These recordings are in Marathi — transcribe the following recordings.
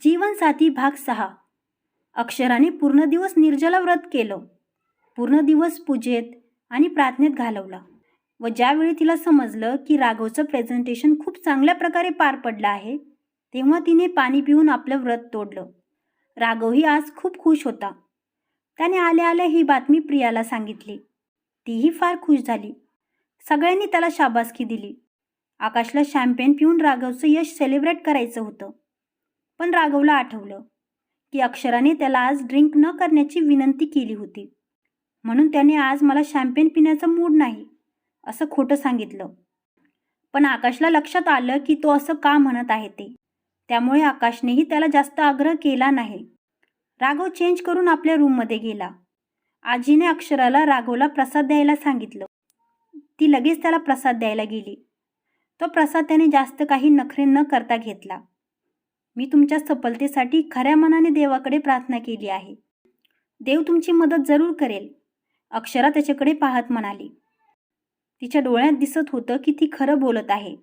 जीवनसाथी भाग सहा. अक्षराने पूर्ण दिवस निर्जला व्रत केलं. पूर्ण दिवस पूजेत आणि प्रार्थनेत घालवला. व ज्यावेळी तिला समजलं की राघवचं प्रेझेंटेशन खूप चांगल्या प्रकारे पार पडलं आहे तेव्हा तिने पाणी पिऊन आपलं व्रत तोडलं. राघवही आज खूप खुश होता. त्याने आल्या आल्या ही बातमी प्रियाला सांगितली. तीही फार खुश झाली. सगळ्यांनी त्याला शाबासकी दिली. आकाशला शॅम्पेन पिऊन राघवचं यश सेलिब्रेट करायचं होतं. पण राघवला आठवलं की अक्षराने त्याला आज ड्रिंक न करण्याची विनंती केली होती. म्हणून त्याने आज मला शॅम्पेन पिण्याचा मूड नाही असं खोटं सांगितलं. पण आकाशला लक्षात आलं की तो असं का म्हणत आहे ते. त्यामुळे आकाशनेही त्याला जास्त आग्रह केला नाही. राघव चेंज करून आपल्या रूममध्ये गेला. आजीने अक्षराला राघवला प्रसाद द्यायला सांगितलं. ती लगेच त्याला प्रसाद द्यायला गेली. तो प्रसाद त्याने जास्त काही नखरे न करता घेतला. मी तुमच्या सफलतेसाठी खऱ्या मनाने देवाकडे प्रार्थना केली आहे. देव तुमची मदत जरूर करेल. अक्षरा त्याच्याकडे पाहत म्हणाली. तिच्या डोळ्यात दिसत होतं की ती खरं बोलत आहे.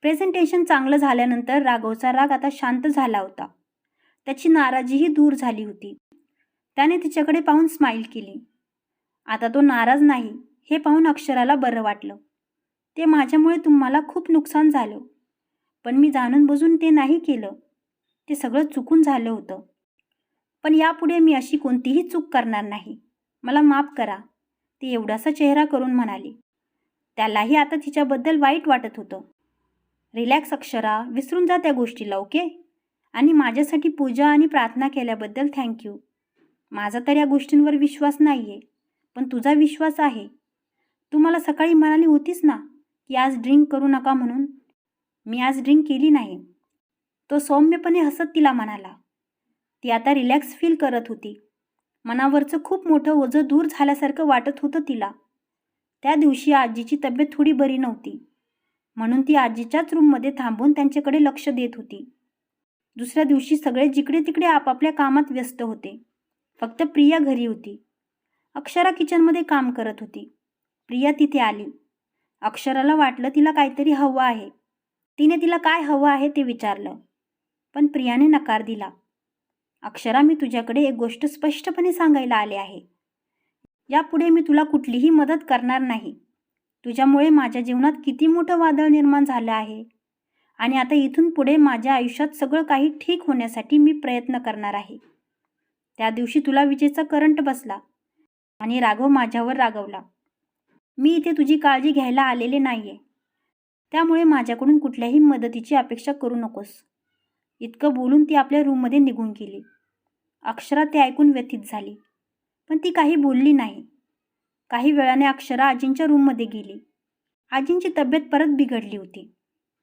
प्रेझेंटेशन चांगलं झाल्यानंतर राघवचा राग आता शांत झाला होता. त्याची नाराजीही दूर झाली होती. त्याने तिच्याकडे पाहून स्माईल केली. आता तो नाराज नाही हे पाहून अक्षराला बरं वाटलं. ते माझ्यामुळे तुम्हाला खूप नुकसान झालं. पण मी जाणून बुजून ते नाही केलं. ते सगळं चुकून झालं होतं. पण यापुढे मी अशी कोणतीही चूक करणार नाही. मला माफ करा. ती एवढासा चेहरा करून म्हणाली. त्यालाही आता तिच्याबद्दल वाईट वाटत होतं. रिलॅक्स अक्षरा विसरून जा त्या गोष्टीला ओके? आणि माझ्यासाठी पूजा आणि प्रार्थना केल्याबद्दल थँक्यू माझा तर या गोष्टींवर विश्वास नाही आहे पण तुझा विश्वास आहे. तू मला सकाळी म्हणाली होतीस ना की आज ड्रिंक करू नका म्हणून? मी आज ड्रिंक केली नाही. तो सौम्यपणे हसत तिला म्हणाला ती आता रिलॅक्स फील करत होती. मनावरचं खूप मोठं ओझं दूर झाल्यासारखं वाटत होतं तिला. त्या दिवशी आजीची तब्येत थोडी बरी नव्हती. म्हणून ती आजीच्याच रूममध्ये थांबून त्यांच्याकडे लक्ष देत होती. दुसऱ्या दिवशी सगळे जिकडे तिकडे आपापल्या कामात व्यस्त होते. फक्त प्रिया घरी होती. अक्षरा किचनमध्ये काम करत होती. प्रिया तिथे आली. अक्षराला वाटलं तिला काहीतरी हवं आहे. तिने तिला काय हवं आहे ते विचारलं. पण प्रियाने नकार दिला. अक्षरा मी तुझ्याकडे एक गोष्ट स्पष्टपणे सांगायला आले आहे. यापुढे मी तुला कुठलीही मदत करणार नाही. तुझ्यामुळे माझ्या जीवनात किती मोठं वादळ निर्माण झालं आहे? आणि आता इथून पुढे माझ्या आयुष्यात सगळं काही ठीक होण्यासाठी मी प्रयत्न करणार आहे. त्या दिवशी तुला विजेचा करंट बसला आणि राघव माझ्यावर रागवला. मी इथे तुझी काळजी घ्यायला आलेले नाही आहे त्यामुळे माझ्याकडून कुठल्याही मदतीची अपेक्षा करू नकोस. इतकं बोलून ती आपल्या रूममध्ये निघून गेली. अक्षरा ते ऐकून व्यथित झाली. पण ती काही बोलली नाही. काही वेळाने अक्षरा आजींच्या रूममध्ये गेली. आजींची तब्येत परत बिघडली होती.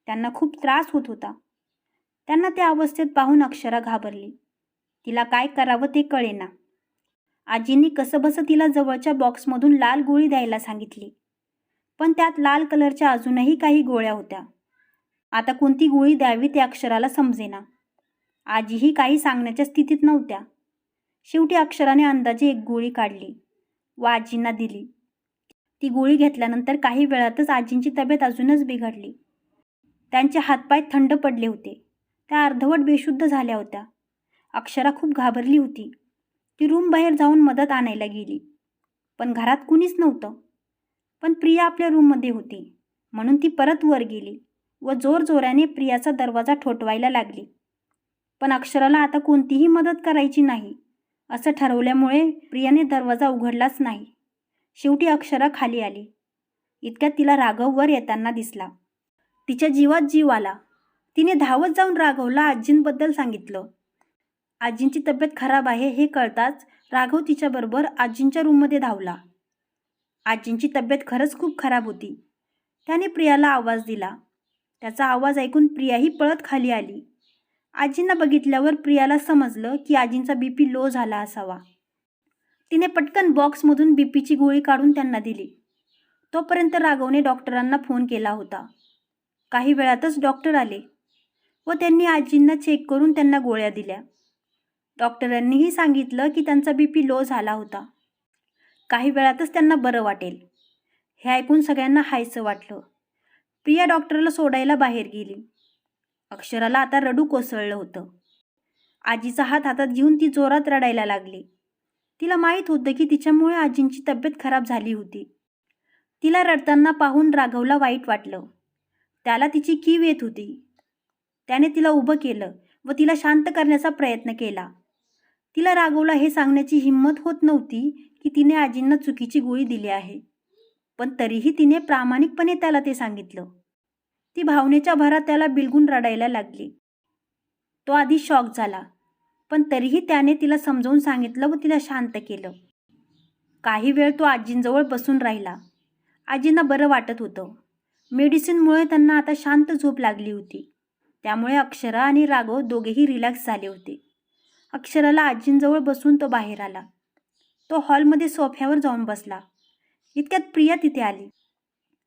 त्यांना खूप त्रास होत होता. त्यांना त्या अवस्थेत पाहून अक्षरा घाबरली. तिला काय करावं ते कळेना. आजींनी कसंबसं तिला जवळच्या बॉक्समधून लाल गोळी द्यायला सांगितली. पण त्यात लाल कलरच्या अजूनही काही गोळ्या होत्या. आता कोणती गोळी द्यावी त्या अक्षराला समजेना. आजीही काही सांगण्याच्या स्थितीत नव्हत्या. शेवटी अक्षराने अंदाजे एक गोळी काढली. व आजींना दिली. ती गोळी घेतल्यानंतर काही वेळातच आजींची तब्येत अजूनच बिघडली. त्यांचे हातपाय थंड पडले होते. त्या अर्धवट बेशुद्ध झाल्या होत्या. अक्षरा खूप घाबरली होती. ती रूम बाहेर जाऊन मदत आणायला गेली. पण घरात कुणीच नव्हतं. पण प्रिया आपल्या रूममध्ये होती. म्हणून ती परत वर गेली. व जोरजोराने प्रियाचा दरवाजा ठोठवायला लागली. पण अक्षराला आता कोणतीही मदत करायची नाही असं ठरवल्यामुळे प्रियाने दरवाजा उघडलाच नाही. शेवटी अक्षरा खाली आली. इतक्यात तिला राघववर येताना दिसला. तिच्या जीवात जीव आला. तिने धावत जाऊन राघवला आजींबद्दल सांगितलं. आजींची तब्येत खराब आहे हे कळताच राघव तिच्याबरोबर आजींच्या रूममध्ये धावला. आजींची तब्येत खरंच खूप खराब होती. त्याने प्रियाला आवाज दिला. त्याचा आवाज ऐकून प्रियाही पळत खाली आली. आजींना बघितल्यावर प्रियाला समजलं की आजींचा बी पी लो झाला असावा. तिने पटकन बॉक्समधून बी पीची गोळी काढून त्यांना दिली. तोपर्यंत राघवने डॉक्टरांना फोन केला होता. काही वेळातच डॉक्टर आले व त्यांनी आजींना चेक करून त्यांना गोळ्या दिल्या. डॉक्टरांनीही सांगितलं की त्यांचा बी पी लो झाला होता. काही वेळातच त्यांना बरं वाटेल. हे ऐकून सगळ्यांना हायसं वाटलं. प्रिया डॉक्टरला सोडायला बाहेर गेली. अक्षराला आता रडू कोसळलं होतं. आजीचा हात हातात घेऊन ती जोरात रडायला लागली. तिला माहीत होतं की तिच्यामुळे आजींची तब्येत खराब झाली होती. तिला रडताना पाहून राघवला वाईट वाटलं. त्याला तिची कीव येत होती. त्याने तिला उभं केलं व तिला शांत करण्याचा प्रयत्न केला. तिला राघवला हे सांगण्याची हिंमत होत नव्हती की तिने आजींना चुकीची गोळी दिली आहे. पण तरीही तिने प्रामाणिकपणे त्याला ते सांगितलं. ती भावनेच्या भरात त्याला बिलगून रडायला लागली. तो आधी शॉक झाला पण तरीही त्याने तिला समजावून सांगितलं व तिला शांत केलं. काही वेळ तो आजींजवळ बसून राहिला. आजींना बरं वाटत होतं. मेडिसिनमुळे त्यांना आता शांत झोप लागली होती. त्यामुळे अक्षरा आणि राघव दोघेही रिलॅक्स झाले होते. अक्षराला आजींजवळ बसून तो बाहेर आला. तो हॉलमध्ये सोफ्यावर जाऊन बसला. इतक्यात प्रिया तिथे आली.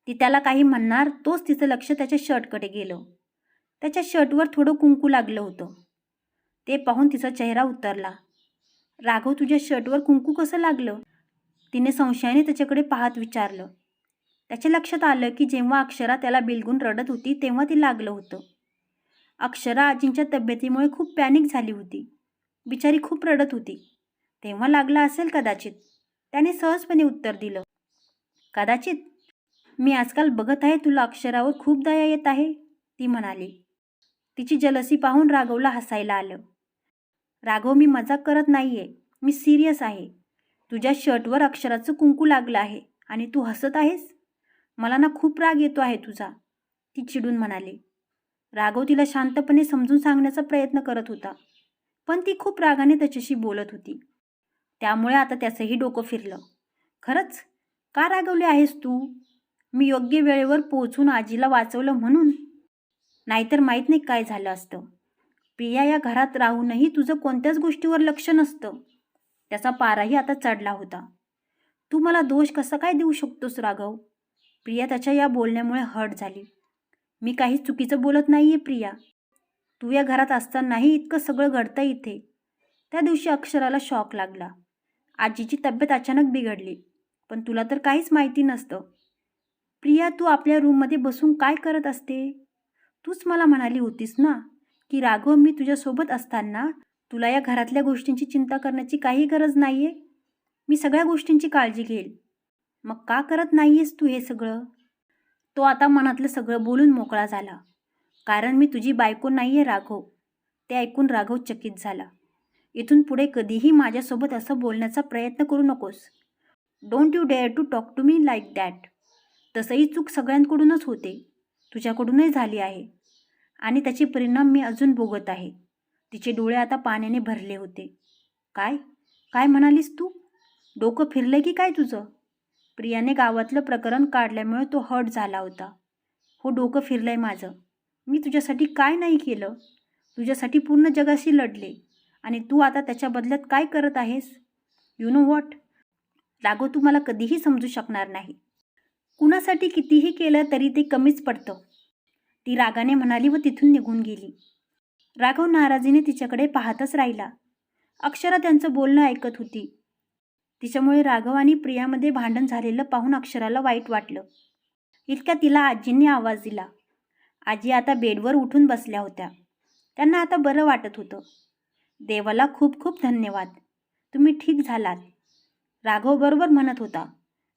ती त्याला काही म्हणणार तोच तिचं लक्ष त्याच्या शर्टकडे गेलं. त्याच्या शर्टवर थोडं कुंकू लागलं होतं. ते पाहून तिचा चेहरा उतरला. राघव तुझ्या शर्टवर कुंकू कसं लागलं? तिने संशयाने त्याच्याकडे पाहत विचारलं. त्याच्या लक्षात आलं की जेव्हा अक्षरा त्याला बिलगून रडत होती तेव्हा ती लागलं होतं. अक्षरा आजींच्या तब्येतीमुळे खूप पॅनिक झाली होती. बिचारी खूप रडत होती. तेव्हा लागला असेल कदाचित. त्याने सहजपणे उत्तर दिलं. कदाचित. मी आजकाल बघत आहे तुला अक्षरावर खूप दया येत आहे ती म्हणाली. तिची जलसी पाहून राघवला हसायला आलं. राघव मी मजाक करत नाही आहे मी सिरियस आहे. तुझ्या शर्टवर अक्षराचं कुंकू लागलं आहे आणि तू हसत आहेस? मला ना खूप राग येतो आहे तुझा ती चिडून म्हणाली. राघव तिला शांतपणे समजून सांगण्याचा प्रयत्न करत होता पण ती खूप रागाने त्याच्याशी बोलत होती. त्यामुळे आता त्याचंही डोकं फिरलं. खरंच? का रागवले आहेस तू? मी योग्य वेळेवर पोहोचून आजीला वाचवलं म्हणून. नाहीतर माहीत नाही काय झालं असतं. प्रिया या घरात राहूनही तुझं कोणत्याच गोष्टीवर लक्ष नसतं. त्याचा पाराही आता चढला होता. तू मला दोष कसा काय देऊ शकतोस राघव? प्रिया त्याच्या या बोलण्यामुळे हट झाली. मी काही चुकीचं बोलत नाही आहे प्रिया. तू या घरात असतानाही इतकं सगळं घडतं इथे. त्या दिवशी अक्षराला शॉक लागला. आजीची तब्येत अचानक बिघडली. पण तुला तर काहीच माहिती नसतं. प्रिया तू आपल्या रूममध्ये बसून काय करत असते? तूच मला म्हणाली होतीस ना की राघव मी तुझ्यासोबत असताना तुला या घरातल्या गोष्टींची चिंता करण्याची काही गरज नाही आहे मी सगळ्या गोष्टींची काळजी घेईल. मग का करत नाही आहेस तू हे सगळं? तो आता मनातलं सगळं बोलून मोकळा झाला. कारण मी तुझी बायको नाही आहे राघव. ते ऐकून राघव चकित झाला. इथून पुढे कधीही माझ्यासोबत असं बोलण्याचा प्रयत्न करू नकोस. Don't you dare to talk to me like that तसंही चूक सगळ्यांकडूनच होते. तुझ्याकडूनही झाली आहे. आणि त्याचे परिणाम मी अजून भोगत आहे. तिचे डोळे आता पाण्याने भरले होते. काय? काय म्हणालीस तू? डोकं फिरलं की काय तुझं? प्रियाने गावातलं प्रकरण काढल्यामुळे तो हट झाला होता. हो डोकं फिरलं आहे माझं. मी तुझ्यासाठी काय नाही केलं? तुझ्यासाठी पूर्ण जगाशी लढले. आणि तू आता त्याच्या बदल्यात काय करत आहेस? यु नो वॉट राघव तुम्हाला कधीही समजू शकणार नाही. कुणासाठी कितीही केलं तरी ते कमीच पडतं. ती रागाने म्हणाली व तिथून निघून गेली. राघव नाराजीने तिच्याकडे पाहतच राहिला. अक्षरा त्यांचं बोलणं ऐकत होती. तिच्यामुळे राघव आणि प्रियामध्ये भांडण झालेलं पाहून अक्षराला वाईट वाटलं. इतक्या तिला आजींनी आवाज दिला. आजी आता बेडवर उठून बसल्या होत्या. त्यांना आता बरं वाटत होतं. देवाला खूप खूप धन्यवाद. तुम्ही ठीक झालात. राघव बरोबर म्हणत होता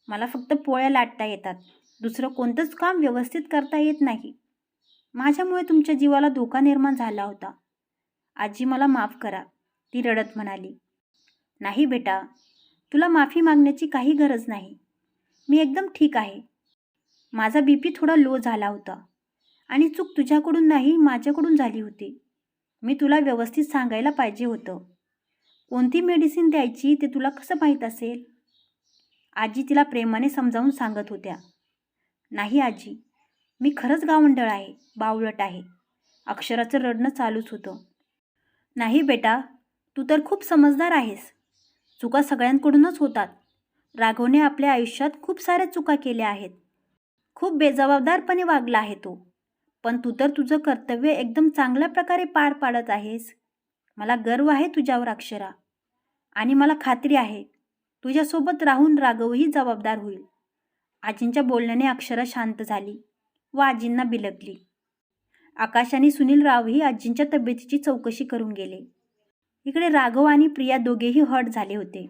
मला फक्त पोळ्या लाटता येतात दुसरं कोणतंच काम व्यवस्थित करता येत नाही. माझ्यामुळे तुमच्या जीवाला धोका निर्माण झाला होता. आजी मला माफ करा ती रडत म्हणाली. नाही बेटा तुला माफी मागण्याची काही गरज नाही. मी एकदम ठीक आहे. माझा बी पी थोडा लो झाला होता आणि चूक तुझ्याकडून नाही माझ्याकडून झाली होती. मी तुला व्यवस्थित सांगायला पाहिजे होतं. कोणती मेडिसिन द्यायची ते तुला कसं माहीत असेल? आजी तिला प्रेमाने समजावून सांगत होत्या. नाही आजी मी खरंच गावंडळ आहे बावळट आहे. अक्षराचं रडणं चालूच होतं. नाही बेटा तू तर खूप समजदार आहेस. चुका सगळ्यांकडूनच होतात. राघवने आपल्या आयुष्यात खूप साऱ्या चुका केल्या आहेत. खूप बेजबाबदारपणे वागला आहे तो. पण तू तर तुझं कर्तव्य एकदम चांगल्या प्रकारे पार पाडत आहेस. मला गर्व आहे तुझ्यावर अक्षरा. आणि मला खात्री आहे तुझ्यासोबत राहून राघवही जबाबदार होईल. आजींच्या बोलण्याने अक्षरा शांत झाली व आजींना बिलगली. आकाश आणि सुनील रावही आजींच्या तब्येतीची चौकशी करून गेले. इकडे राघव आणि प्रिया दोघेही हट झाले होते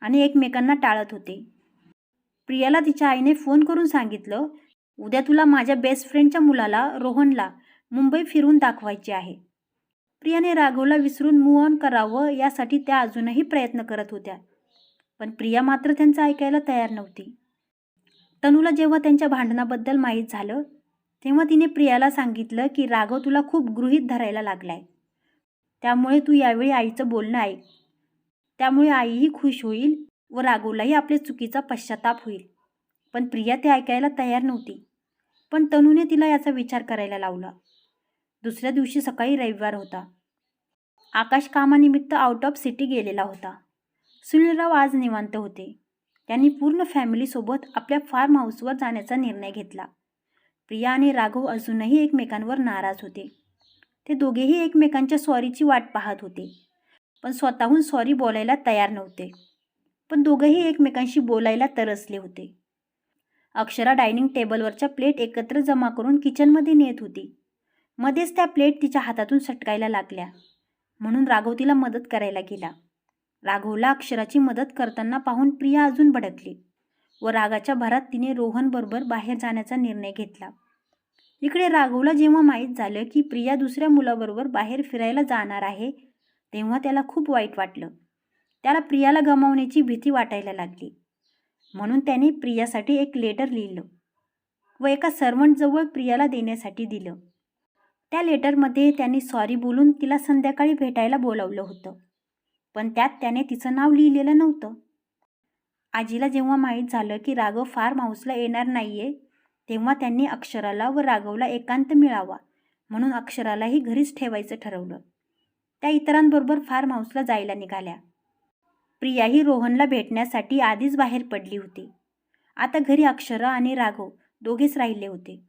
आणि एकमेकांना टाळत होते. प्रियाला तिच्या आईने फोन करून सांगितलं उद्या तुला माझ्या बेस्ट फ्रेंडच्या मुलाला रोहनला मुंबई फिरून दाखवायची आहे. प्रियाने राघवला विसरून मूव ऑन करावं यासाठी त्या अजूनही प्रयत्न करत होत्या. पण प्रिया मात्र त्यांचं ऐकायला तयार नव्हती. तनूला जेव्हा त्यांच्या भांडणाबद्दल माहीत झालं तेव्हा तिने प्रियाला सांगितलं की राघव तुला खूप गृहीत धरायला लागलाय. त्यामुळे तू यावेळी आईचं बोलणं ऐक. त्यामुळे आईही खुश होईल व राघवलाही आपल्या चुकीचा पश्चाताप होईल. पण प्रिया ते ऐकायला तयार नव्हती. पण तनूने तिला याचा विचार करायला लावला. दुसऱ्या दिवशी सकाळी रविवार होता. आकाश कामानिमित्त आउट ऑफ सिटी गेलेला होता. सुनीलराव आज निवांत होते. त्यांनी पूर्ण फॅमिलीसोबत आपल्या फार्म हाऊसवर जाण्याचा निर्णय घेतला. प्रिया आणि राघव अजूनही एकमेकांवर नाराज होते. ते दोघेही एकमेकांच्या सॉरीची वाट पाहत होते. पण स्वतःहून सॉरी बोलायला तयार नव्हते. पण दोघंही एकमेकांशी बोलायला तरसले होते. अक्षरा डायनिंग टेबलवरच्या प्लेट एकत्र जमा करून किचनमध्ये नेत होती. मध्येच त्या प्लेट तिच्या हातातून सटकायला लागल्या. म्हणून राघव तिला मदत करायला गेला. राघवला अक्षराची मदत करताना पाहून प्रिया अजून भडकली व रागाच्या भरात तिने रोहनबरोबर बाहेर जाण्याचा निर्णय घेतला. इकडे राघवला जेव्हा माहीत झालं की प्रिया दुसऱ्या मुलाबरोबर बाहेर फिरायला जाणार आहे तेव्हा त्याला खूप वाईट वाटलं. त्याला प्रियाला गमावण्याची भीती वाटायला लागली. म्हणून त्याने प्रियासाठी एक लेटर लिहिलं व एका सर्वंटजवळ प्रियाला देण्यासाठी दिलं. त्या लेटरमध्ये त्यांनी सॉरी बोलून तिला संध्याकाळी भेटायला बोलावलं होतं. पण त्यात त्याने तिचं नाव लिहिलेलं नव्हतं. आजीला जेव्हा माहीत झालं की राघव फार्म हाऊसला येणार नाही आहे तेव्हा त्यांनी अक्षराला व राघवला एकांत मिळावा म्हणून अक्षरालाही घरीच ठेवायचं ठरवलं. त्या इतरांबरोबर फार्म हाऊसला जायला निघाल्या. प्रियाही रोहनला भेटण्यासाठी आधीच बाहेर पडली होती. आता घरी अक्षरा आणि राघव दोघेच राहिले होते.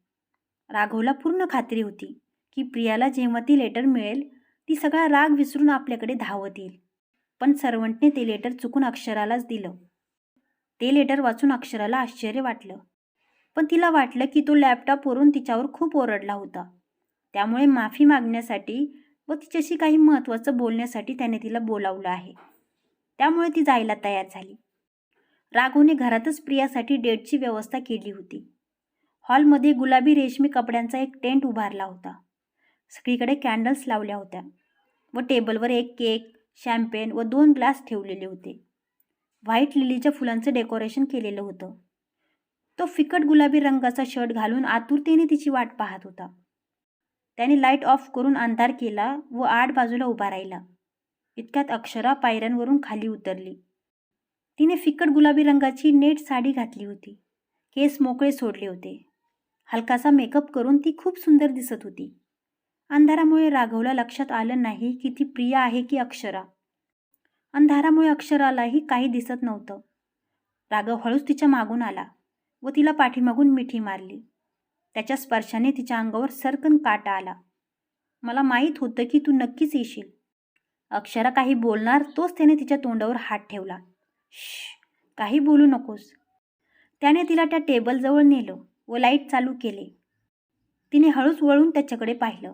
राघवला पूर्ण खात्री होती. की प्रियाला जेव्हा ती लेटर मिळेल ती सगळा राग विसरून आपल्याकडे धावत येईल. पण सर्वंटने ते लेटर चुकून अक्षरालाच दिलं. ते लेटर वाचून अक्षराला आश्चर्य वाटलं. पण तिला वाटलं की तो लॅपटॉपवरून तिच्यावर खूप ओरडला होता. त्यामुळे माफी मागण्यासाठी व तिच्याशी काही महत्त्वाचं बोलण्यासाठी त्याने तिला बोलावलं आहे. त्यामुळे ती जायला तयार झाली. राघवने घरातच प्रियासाठी डेटची व्यवस्था केली होती. हॉलमध्ये गुलाबी रेशमी कपड्यांचा एक टेंट उभारला होता. सगळीकडे कॅन्डल्स लावल्या होत्या व टेबलवर एक केक शॅम्पेन व दोन ग्लास ठेवलेले होते. व्हाईट लिलीच्या फुलांचं डेकोरेशन केलेलं होतं. तो फिकट गुलाबी रंगाचा शर्ट घालून आतुरतेने तिची वाट पाहत होता. त्याने लाइट ऑफ करून अंधार केला व आठ बाजूला उभा राहिला. इतक्यात अक्षरा पायऱ्यांवरून खाली उतरली. तिने फिकट गुलाबी रंगाची नेट साडी घातली होती. केस मोकळे सोडले होते. हलकासा मेकअप करून ती खूप सुंदर दिसत होती. अंधारामुळे राघवला लक्षात आलं नाही की ती प्रिया आहे की अक्षरा. अंधारामुळे अक्षरालाही काही दिसत नव्हतं. राघव हळूच तिच्या मागून आला व तिला पाठीमागून मिठी मारली. त्याच्या स्पर्शाने तिच्या अंगावर सरकन काटा आला. मला माहीत होतं की तू नक्कीच येशील. अक्षरा काही बोलणार तोच त्याने तिच्या तोंडावर हात ठेवला. श काही बोलू नकोस. त्याने तिला त्या टेबलजवळ नेलं व लाइट चालू केले. तिने हळूच वळून त्याच्याकडे पाहिलं.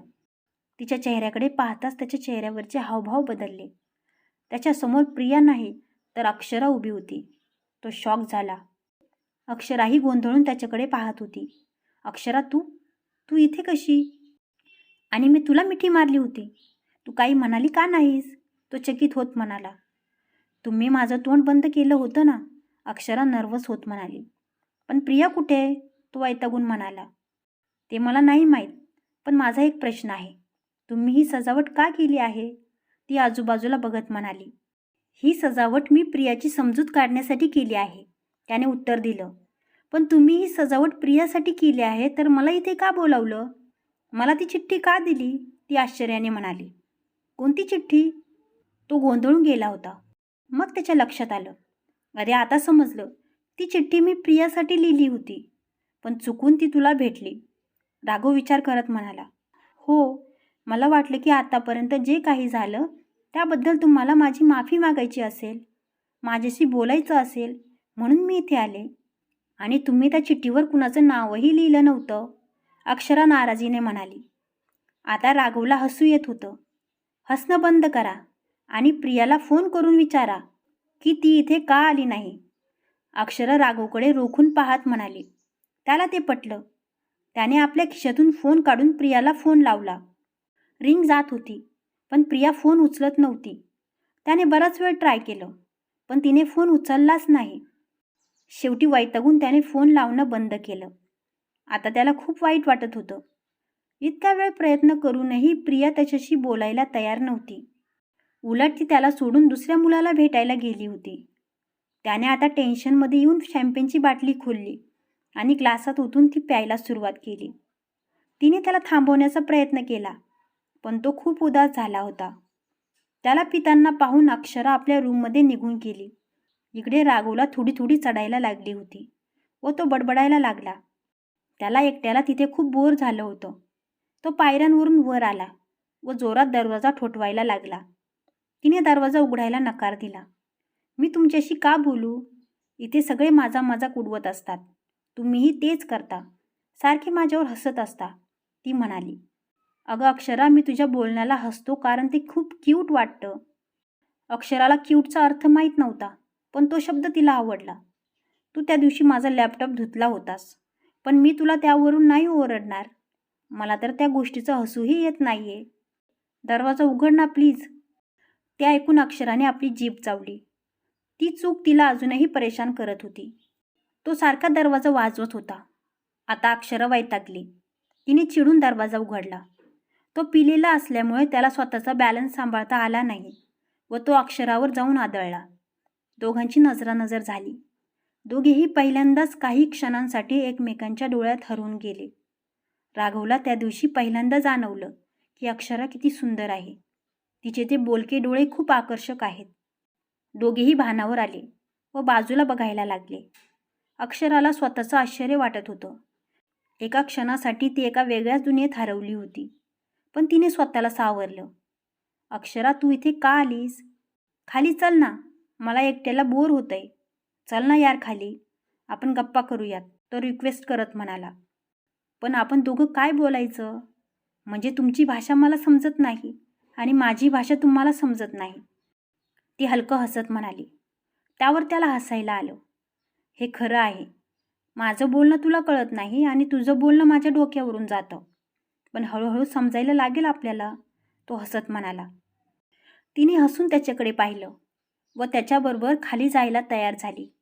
तिच्या चेहऱ्याकडे पाहताच त्याच्या चेहऱ्यावरचे हावभाव बदलले. त्याच्यासमोर प्रिया नाही तर अक्षरा उभी होती. तो शॉक झाला. अक्षराही गोंधळून त्याच्याकडे पाहत होती. अक्षरा तू? तू इथे कशी? आणि मी तुला मिठी मारली होती. तू काही म्हणाली का नाहीस? तो चकित होत म्हणाला. तुम्ही माझं तोंड बंद केलं होतं ना? अक्षरा नर्वस होत म्हणाली. पण प्रिया कुठे आहे? तो वैतागून म्हणाला. ते मला नाही माहीत पण माझा एक प्रश्न आहे. तुम्ही ही सजावट का केली आहे? ती आजूबाजूला बघत म्हणाली. ही सजावट मी प्रियाची समजूत काढण्यासाठी केली आहे. त्याने उत्तर दिलं. पण तुम्ही ही सजावट प्रियासाठी केली आहे तर मला इथे का बोलावलं? मला ती चिठ्ठी का दिली? ती आश्चर्याने म्हणाली. कोणती चिठ्ठी? तो गोंधळून गेला होता. मग त्याच्या लक्षात आलं. अरे आता समजलं. ती चिठ्ठी मी प्रियासाठी लिहिली होती. पण चुकून ती तुला भेटली. राघव विचार करत म्हणाला. हो मला वाटलं की आतापर्यंत जे काही झालं त्याबद्दल तुम्हाला माझी माफी मागायची असेल माझ्याशी बोलायचं असेल म्हणून मी इथे आले. आणि तुम्ही त्या चिठ्ठीवर कुणाचं नावही लिहिलं नव्हतं अक्षरा नाराजीने म्हणाली. आता राघवला हसू येत होतं. हसणं बंद करा आणि प्रियाला फोन करून विचारा की ती इथे का आली नाही. अक्षरा राघवकडे रोखून पाहत म्हणाली. त्याला ते पटलं. त्याने आपल्या खिशातून फोन काढून प्रियाला फोन लावला. रिंग जात होती पण प्रिया फोन उचलत नव्हती. त्याने बराच वेळ ट्राय केलं पण तिने फोन उचललाच नाही. शेवटी वैतागून त्याने फोन लावणं बंद केलं. आता त्याला खूप वाईट वाटत होतं. इतका वेळ प्रयत्न करूनही प्रिया त्याच्याशी बोलायला तयार नव्हती. उलट ती त्याला सोडून दुसऱ्या मुलाला भेटायला गेली होती. त्याने आता टेन्शनमध्ये येऊन शॅम्पेनची बाटली खोलली आणि ग्लासात ओतून ती प्यायला सुरुवात केली. तिने त्याला थांबवण्याचा प्रयत्न केला. पण तो खूप उदास झाला होता. त्याला पितांना पाहून अक्षरा आपल्या रूममध्ये निघून गेली. इकडे राघवला थोडी थोडी चढायला लागली होती व तो बडबडायला लागला. त्याला एकट्याला तिथे खूप बोर झालं होतं. तो पायऱ्यांवरून वर आला व जोरात दरवाजा ठोठवायला लागला. तिने दरवाजा उघडायला नकार दिला. मी तुमच्याशी का बोलू? इथे सगळे माझा माझा कुडवत असतात. तुम्हीही तेच करता. सारखे माझ्यावर हसत असता ती म्हणाली. अगं अक्षरा मी तुझ्या बोलण्याला हसतो कारण ते खूप क्यूट वाटतं. अक्षराला क्यूटचा अर्थ माहीत नव्हता पण तो शब्द तिला आवडला. तू त्या दिवशी माझा लॅपटॉप धुतला होतास पण मी तुला त्यावरून नाही ओरडणार. मला तर त्या गोष्टीचं हसूही येत नाही आहे दरवाजा उघड ना प्लीज ते ऐकून अक्षराने आपली जीभ चावली. ती चूक तिला अजूनही परेशान करत होती. तो सारखा दरवाजा वाजवत होता. आता अक्षरा वैतागली. तिने चिडून दरवाजा उघडला. तो पिलेला असल्यामुळे त्याला स्वतःचा बॅलन्स सांभाळता आला नाही व तो अक्षरावर जाऊन आदळला. दोघांची नजरानजर झाली. दोघेही पहिल्यांदाच काही क्षणांसाठी एकमेकांच्या डोळ्यात हरवून गेले. राघवला त्या दिवशी पहिल्यांदा जाणवलं की अक्षरा किती सुंदर आहे. तिचे ते बोलके डोळे खूप आकर्षक आहेत. दोघेही भानावर आले व बाजूला बघायला लागले. अक्षराला स्वतःचं आश्चर्य वाटत होतं. एका क्षणासाठी ती एका वेगळ्याच दुनियेत हरवली होती. पण तिने स्वतःला सावरलं. अक्षरा तू इथे का आलीस? खाली चल ना. मला एकट्याला बोर होतंय. चल ना यार खाली. आपण गप्पा करूयात. तो रिक्वेस्ट करत म्हणाला. पण आपण दोघं काय बोलायचं? म्हणजे तुमची भाषा मला समजत नाही आणि माझी भाषा तुम्हाला समजत नाही. ती हलकं हसत म्हणाली. त्यावर त्याला हसायला आलं. हे खरं आहे. माझं बोलणं तुला कळत नाही आणि तुझं बोलणं माझ्या डोक्यावरून जातं. पण हळूहळू समजायला लागेल आपल्याला तो हसत म्हणाला. तिने हसून त्याच्याकडे पाहिलं व त्याच्याबरोबर खाली जायला तयार झाली.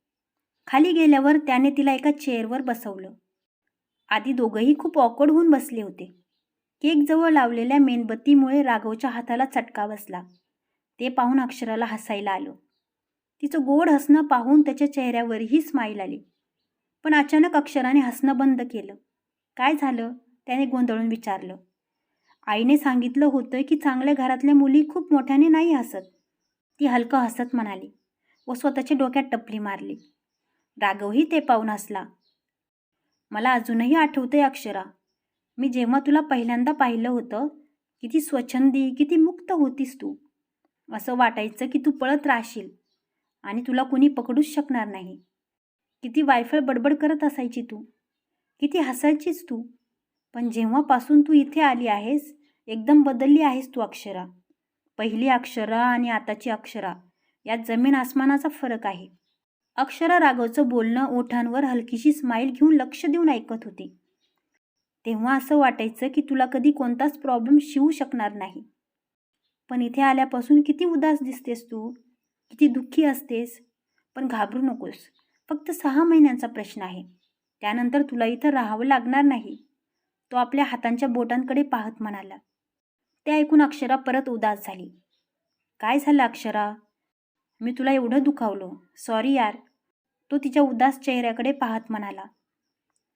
खाली गेल्यावर त्याने तिला एका चेअरवर बसवलं. आधी दोघंही खूप ऑकवर्ड होऊन बसले होते. केकजवळ लावलेल्या मेणबत्तीमुळे राघवच्या हाताला चटका बसला. ते पाहून अक्षराला हसायला आलं. तिचं गोड हसणं पाहून त्याच्या चेहऱ्यावरही स्माईल आली. पण अचानक अक्षराने हसणं बंद केलं. काय झालं? त्याने गोंधळून विचारलं आईने सांगितलं होतं की चांगल्या घरातल्या मुली खूप मोठ्याने नाही हसत. ती हलकं हसत म्हणाली व स्वतःच्या डोक्यात टपली मारली. राघवही ते पाहून हसला. मला अजूनही आठवतंय अक्षरा. मी जेव्हा तुला पहिल्यांदा पाहिलं होतं किती स्वच्छंदी किती मुक्त होतीस तू. असं वाटायचं की तू पळत राहशील आणि तुला कोणी पकडूच शकणार नाही. किती वायफळ बडबड करत असायची तू. किती हसायचीच तू. पण जेव्हापासून तू इथे आली आहेस एकदम बदलली आहेस तू अक्षरा. पहिली अक्षरा आणि आताची अक्षरा. यात जमीन आसमानाचा फरक आहे. अक्षरा राघवचं बोलणं ओठांवर हलकीशी स्माईल घेऊन लक्ष देऊन ऐकत होती. तेव्हा असं वाटायचं की तुला कधी कोणताच प्रॉब्लेम शिवू शकणार नाही. पण इथे आल्यापासून किती उदास दिसतेस तू? किती दुःखी असतेस? पण घाबरू नकोस. फक्त सहा महिन्यांचा प्रश्न आहे. त्यानंतर तुला इथं राहावं लागणार नाही. तो आपल्या हातांच्या बोटांकडे पाहत म्हणाला. ते ऐकून अक्षरा परत उदास झाली. काय झालं अक्षरा? मी तुला एवढं दुखावलं. सॉरी यार. तो तिच्या उदास चेहऱ्याकडे पाहत म्हणाला.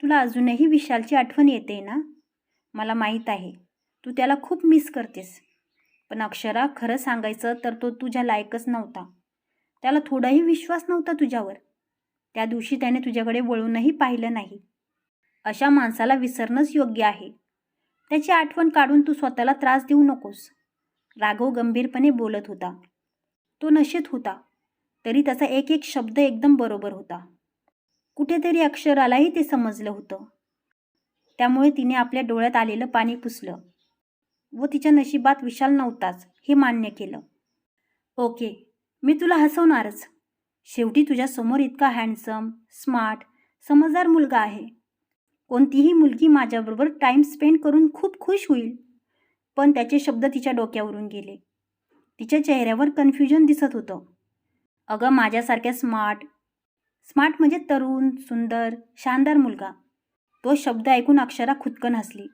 तुला अजूनही विशालची आठवण येते ना? मला माहीत आहे. तू त्याला खूप मिस करतेस. पण अक्षरा खरं सांगायचं तर तो तुझ्या लायकच नव्हता. त्याला थोडाही विश्वास नव्हता तुझ्यावर. त्या दिवशी त्याने तुझ्याकडे वळूनही पाहिलं नाही. अशा माणसाला विसरणंच योग्य आहे. त्याची आठवण काढून तू स्वतःला त्रास देऊ नकोस. राघव गंभीरपणे बोलत होता. तो नशेत होता. तरी त्याचा एक एक शब्द एकदम बरोबर होता. कुठेतरी अक्षरालाही ते समजलं होतं. त्यामुळे तिने आपल्या डोळ्यात आलेलं पाणी पुसलं व तिच्या नशिबात विशाल नव्हताच हे मान्य केलं. ओके मी तुला हसवणारच. शेवटी तुझ्यासमोर इतका हँडसम स्मार्ट समजदार मुलगा आहे. कोणतीही मुलगी माझ्याबरोबर टाईम स्पेंड करून खूप खुश होईल. पण त्याचे शब्द तिच्या डोक्यावरून गेले. तिच्या चेहऱ्यावर कन्फ्युजन दिसत होतं. अगं माझ्यासारख्या स्मार्ट स्मार्ट म्हणजे तरुण सुंदर शानदार मुलगा. तो शब्द ऐकून अक्षरा खुदकन हसली.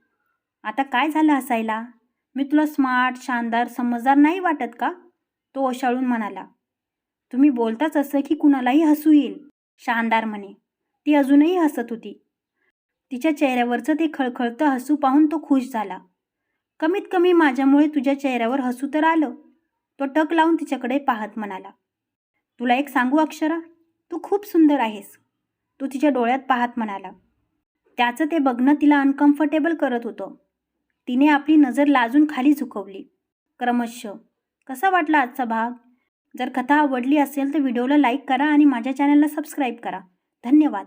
आता काय झालं हसायला? मी तुला स्मार्ट शानदार समजदार नाही वाटत का? तो ओशाळून म्हणाला. तुम्ही बोलताच असं की कुणालाही हसू येईल. शानदार म्हणे. ती अजूनही हसत होती. तिच्या चेहऱ्यावरचं ते खळखळतं हसू पाहून तो खुश झाला. कमीत कमी माझ्यामुळे तुझ्या चेहऱ्यावर हसू तर आलं. तो टक लावून तिच्याकडे पाहत म्हणाला तुला एक सांगू अक्षरा? तू खूप सुंदर आहेस. तू तिच्या डोळ्यात पाहत म्हणाला त्याचं ते बघणं तिला अनकम्फर्टेबल करत होतं. तिने आपली नजर लाजून खाली झुकवली. क्रमशः कसा वाटला आजचा भाग? जर कथा आवडली असेल तर व्हिडिओला लाईक करा आणि माझ्या चॅनलला सबस्क्राईब करा. धन्यवाद.